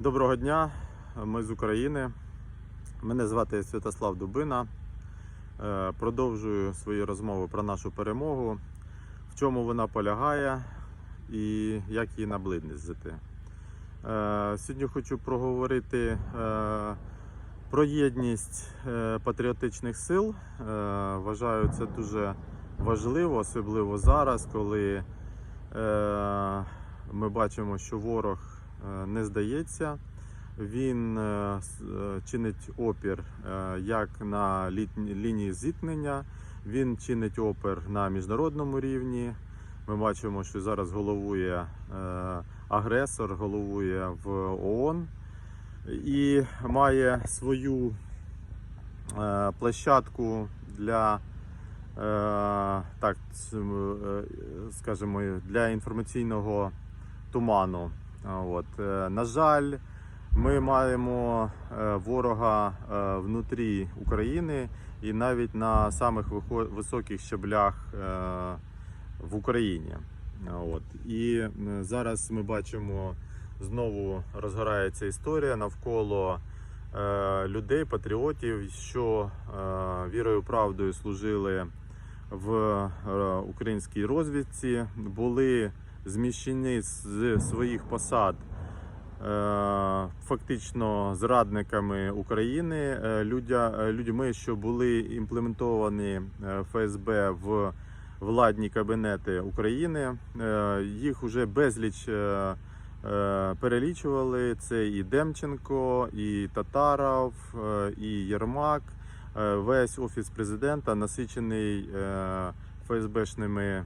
Доброго дня, ми з України. Мене звати Святослав Дубина. Е, Продовжую свої розмови про нашу перемогу, в чому вона полягає і як її наблизити. Е, Сьогодні хочу проговорити е, про єдність патріотичних сил. Вважаю це дуже важливо, особливо зараз, коли ми бачимо, що ворог не здається. Він е, е, чинить опір е, як на лінії зіткнення, він чинить опір на міжнародному рівні. Ми бачимо, що зараз головує е, агресор, головує в ООН і має свою е, площадку для е, так, е, скажімо, для інформаційного туману. От. е, На жаль, ми маємо е, ворога е, внутрі України і навіть на самих високих щаблях в Україні. От. І зараз ми бачимо знову розгорається історія навколо людей, патріотів, що вірою правдою служили в українській розвідці, були зміщені з своїх посад е, фактично зрадниками України, е, е, людьми, що були імплементовані ФСБ в владні кабінети України. Їх уже безліч перелічували. Це і Демченко, і Татаров, і Єрмак. Весь офіс президента насичений ФСБшними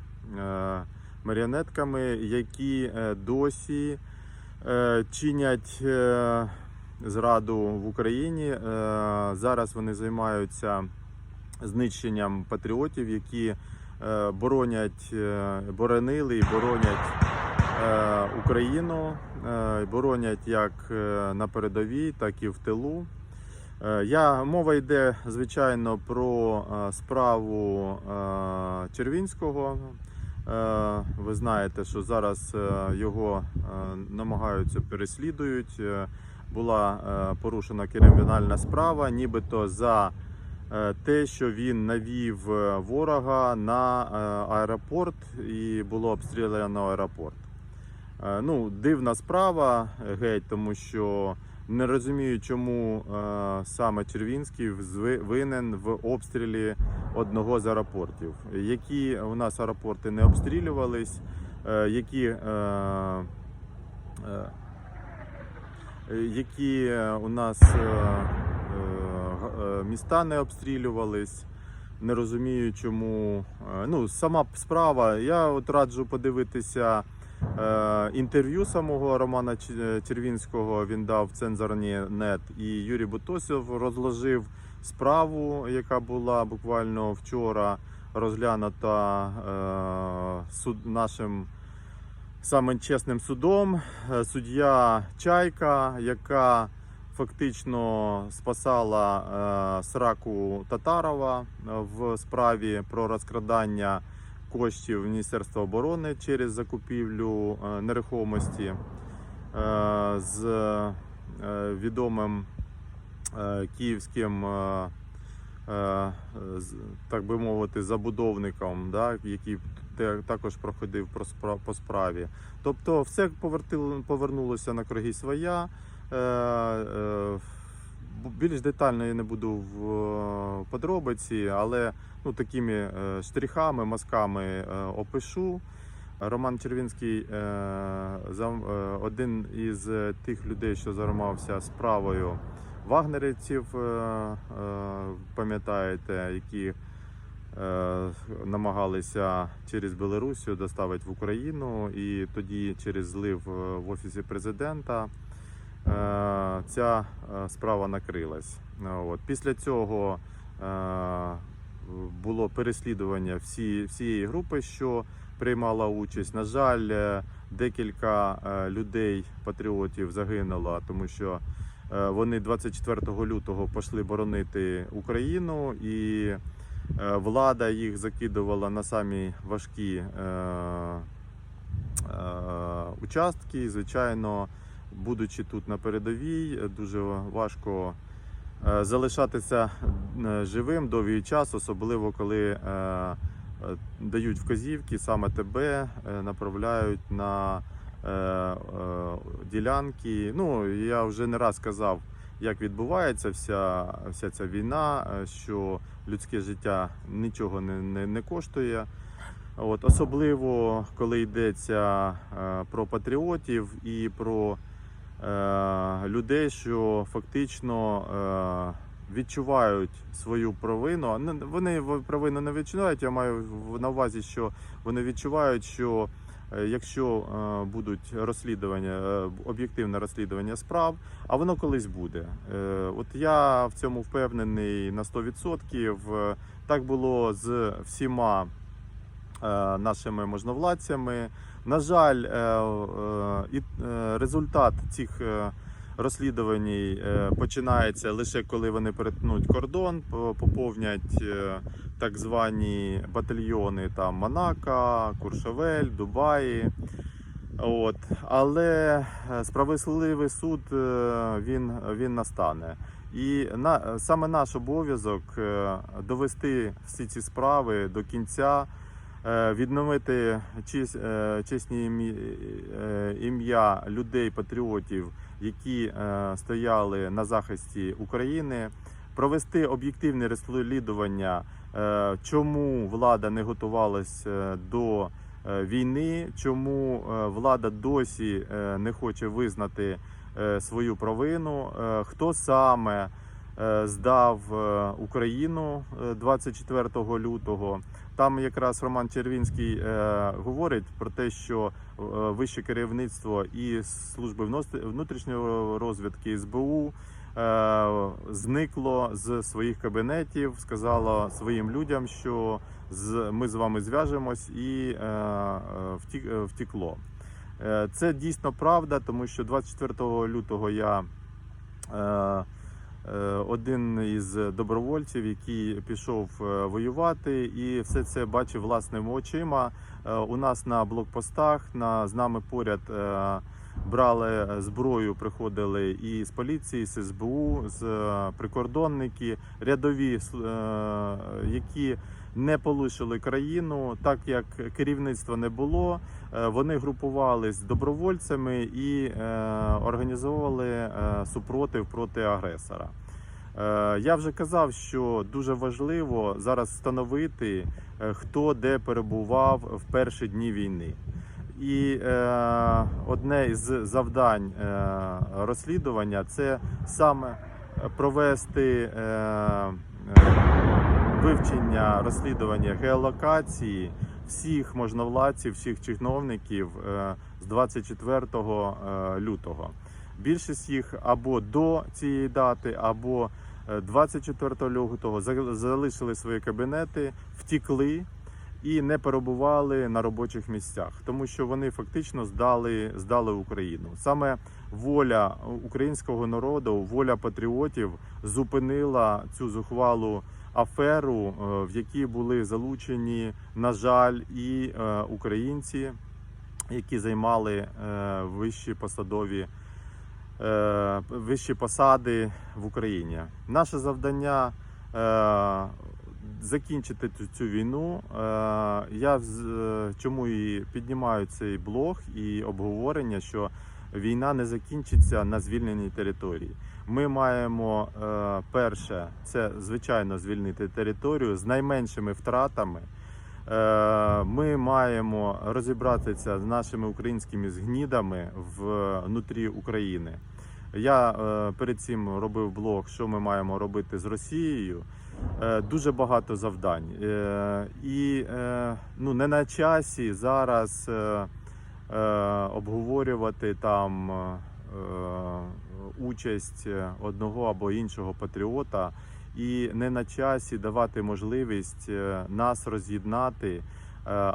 маріонетками, які е, досі е, чинять е, зраду в Україні. Зараз вони займаються знищенням патріотів, які боронять, боронили і боронять Україну, боронять як на передовій, так і в тилу. Я, мова йде, звичайно, про справу Червінського. Е, Ви знаєте, що зараз е, його е, намагаються переслідують. Була порушена кримінальна справа, нібито за те, що він навів ворога на аеропорт і було обстріляно аеропорт. Ну, дивна справа геть, тому що не розумію, чому е, саме Червінський винен в обстрілі одного з аеропортів. Які у нас аеропорти не обстрілювались, е, які, е, які у нас міста не обстрілювались. Не розумію, чому. Ну, сама справа. Я от раджу подивитися інтерв'ю самого Романа Ч- Червінського. Він дав в цензорні нет. І Юрій Бутосов розложив справу, яка була буквально вчора розглянута е, суд нашим самим чесним судом. Е, Суддя Чайка, яка фактично спасала е, сраку Татарова е, в справі про розкрадання коштів Міністерства оборони через закупівлю е, нерухомості е, з е, відомим київським, так би мовити, забудовником, який також проходив по справі. Тобто, все повернулося на круги своя. Більш детально я не буду в е, подробиці, але ну, такими е, штрихами, мазками е, опишу. Роман Червінський один із тих людей, що займався справою вагнерівців, пам'ятаєте, які намагалися через Білорусію доставити в Україну, і тоді через злив в офісі президента ця е, справа накрилась. Е, От. Після цього е, було переслідування всі, всієї групи, що приймала участь. На жаль, е, декілька е, людей, патріотів загинуло, тому що е, вони 24 лютого пішли боронити Україну і е, влада їх закидувала на самі важкі е, е, участки. Звичайно, будучи тут на передовій, е, дуже важко е, залишатися е, живим довгий час, особливо коли дають вказівки, саме тебе направляють на ділянки. Ну, я вже не раз казав, як відбувається вся, вся ця війна, що людське життя нічого не, не, не коштує. От, особливо коли йдеться про патріотів і про людей, що фактично е, відчувають свою провину. Вони провину не відчувають. Я маю на увазі, що вони відчувають, що е, якщо е, будуть розслідування, е, об'єктивне розслідування справ, а воно колись буде. Е, От я в цьому впевнений на 100%. Е, Так було з всіма е, нашими можновладцями. На жаль, е, е, е, результат цих розслідувань починається лише коли вони перетнуть кордон, поповнять так звані батальйони там Монако, Куршавель, Дубаї. От. Але справедливий суд він, він настане. І на, саме наш обов'язок довести всі ці справи до кінця, відновити е, чесні ім'я- е, людей, патріотів, які е, стояли на захисті України, провести об'єктивне розслідування, е, чому влада не готувалась е, до е, війни, чому е, влада досі е, не хоче визнати е, свою провину, е, хто саме е, здав е, Україну е, 24 лютого. Там якраз Роман Червінський е, говорить про те, що е, вище керівництво і служби внутрішньої розвідки СБУ е, зникло з своїх кабінетів, сказало своїм людям, що ми з вами зв'яжемось і е, е, втік, е, втікло. Е, Це дійсно правда, тому що 24 лютого я е, е, один із добровольців, який пішов е, воювати, і все це бачив власними очима. Е, У нас на блокпостах, на з нами поряд. е, Брали зброю, приходили і з поліції, з СБУ, з е, прикордонники, рядові, е, які не полишили країну, так як керівництва не було. Е, Вони групувались з добровольцями і е, організовували е, супротив проти агресора. Я вже казав, що дуже важливо зараз встановити, хто де перебував в перші дні війни. І е, одне із завдань е, розслідування це саме провести е, вивчення розслідування геолокації всіх можновладців, всіх чиновників е, з 24 е, лютого. Більшість їх або до цієї дати, або е, 24 лютого за- залишили свої кабінети, втікли і не перебували на робочих місцях, тому що вони фактично здали, здали Україну. Саме воля українського народу, воля патріотів зупинила цю зухвалу аферу, е, в якій були залучені, на жаль, і е, українці, які займали е, вищі посадові. Вищі посади в Україні. Наше завдання закінчити цю, війну. Я чому і піднімаю цей блог і обговорення, що війна не закінчиться на звільненій території. Ми маємо е, перше, це звичайно звільнити територію з найменшими втратами. Е, Ми маємо розібратися з нашими українськими згнідами внутрі України. Я е, перед цим робив блог, що ми маємо робити з Росією. Дуже багато завдань. І ну, не на часі зараз обговорювати там участь одного або іншого патріота, і не на часі давати можливість е, нас роз'єднати. Е,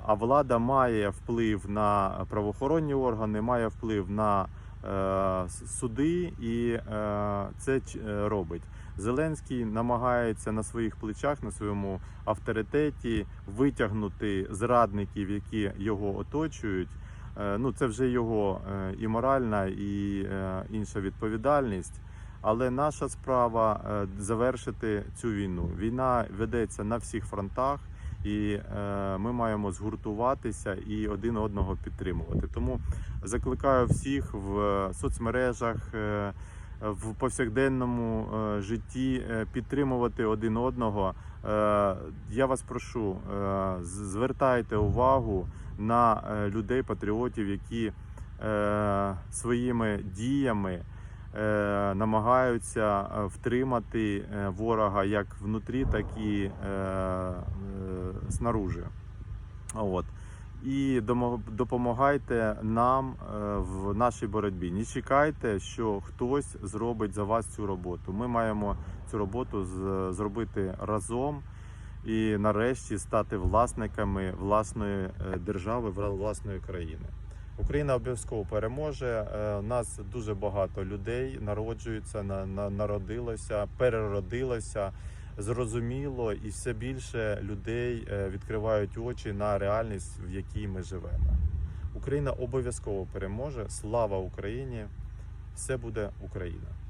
А влада має вплив на правоохоронні органи, має вплив на е, суди, і е, це е, робить. Зеленський намагається на своїх плечах, на своєму авторитеті витягнути зрадників, які його оточують, Е, Ну, це вже його е, і моральна, і е, інша відповідальність. Але наша справа е, завершити цю війну. Війна ведеться на всіх фронтах, і е, ми маємо згуртуватися і один одного підтримувати. Тому закликаю всіх в соцмережах. е, В повсякденному е, житті е, підтримувати один одного. Е, Я вас прошу, е, звертайте увагу на е, людей, патріотів, які е, своїми діями е, намагаються втримати ворога як внутрі, так і снаружи. От. І допомагайте нам в нашій боротьбі. Не чекайте, що хтось зробить за вас цю роботу. Ми маємо цю роботу зробити разом і нарешті стати власниками власної е, держави, вла- власної країни. Україна обов'язково переможе. Е, У нас дуже багато людей народжуються, на, на, народилося, переродилося. Зрозуміло, і все більше людей е, відкривають очі на реальність, в якій ми живемо. Україна обов'язково переможе. Слава Україні! Все буде Україна!